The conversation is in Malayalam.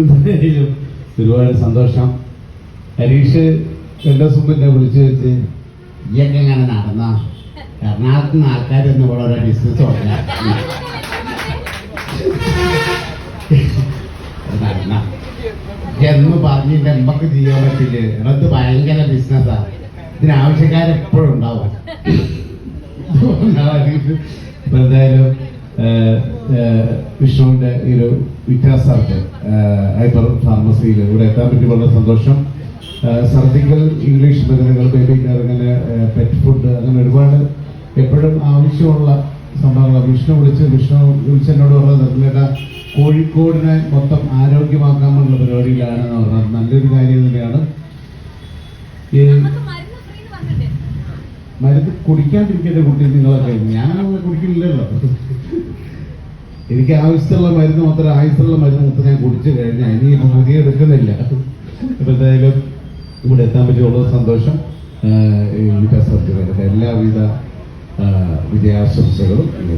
എന്തായാലും ഒരുപാട് സന്തോഷം. ഹരീഷ് എന്റെ സുമ്പിനെ വിളിച്ചു വെച്ച് ഇയൊക്കെ ഇങ്ങനെ നടന്ന? എറണാകുളത്ത് നിന്ന് ആൾക്കാരൊന്നും ഇവിടെ ഒരു ബിസിനസ് നടന്ന. എന്ന് പറഞ്ഞിട്ട് എമ്പക്ക് ചെയ്യാൻ പറ്റില്ല? ഇടത്ത് ഭയങ്കര ബിസിനസ്സാ ഇതിന് ആവശ്യക്കാരെപ്പോഴും ഉണ്ടാവും. എന്തായാലും വിഷ്ണുവിന്റെ ഈ ഒരു വിദ്യാസാർക്ക് ഹൈപ്പർ ഫാർമസിയിൽ ഇവിടെ എത്താൻ പറ്റി വളരെ സന്തോഷം. സർജിക്കൽ ഇംഗ്ലീഷ് മരുന്നുകൾ ബേബി കെയർ അങ്ങനെ പെറ്റ് ഫുഡ് അങ്ങനെ ഒരുപാട് എപ്പോഴും ആവശ്യമുള്ള സംഭവങ്ങൾ വിഷ്ണു വിളിച്ച് വിഷ്ണു വിളിച്ചെന്നോട് പറഞ്ഞത് നിർമ്മല കോഴിക്കോടിനെ മൊത്തം ആരോഗ്യമാക്കാമെന്നുള്ള പരിപാടിയിലാണ് എന്ന് പറഞ്ഞത്. നല്ലൊരു കാര്യം തന്നെയാണ്. ഈ മരുന്ന് കുടിക്കാതിരിക്കുന്ന കുട്ടി നിങ്ങളൊക്കെ ഞാൻ കുടിക്കില്ലല്ലോ എനിക്ക് ആവശ്യമുള്ള മരുന്ന് മാത്രം ആയുസ്സുള്ള മരുന്ന് മൊത്തം ഞാൻ കുടിച്ചു കഴിഞ്ഞാൽ ഇനി പുതിയ എടുക്കുന്നില്ല. അപ്പൊ എന്തായാലും ഇവിടെ എത്താൻ പറ്റിയുള്ള സന്തോഷം. എല്ലാവിധ വിജയാശംസകളും യു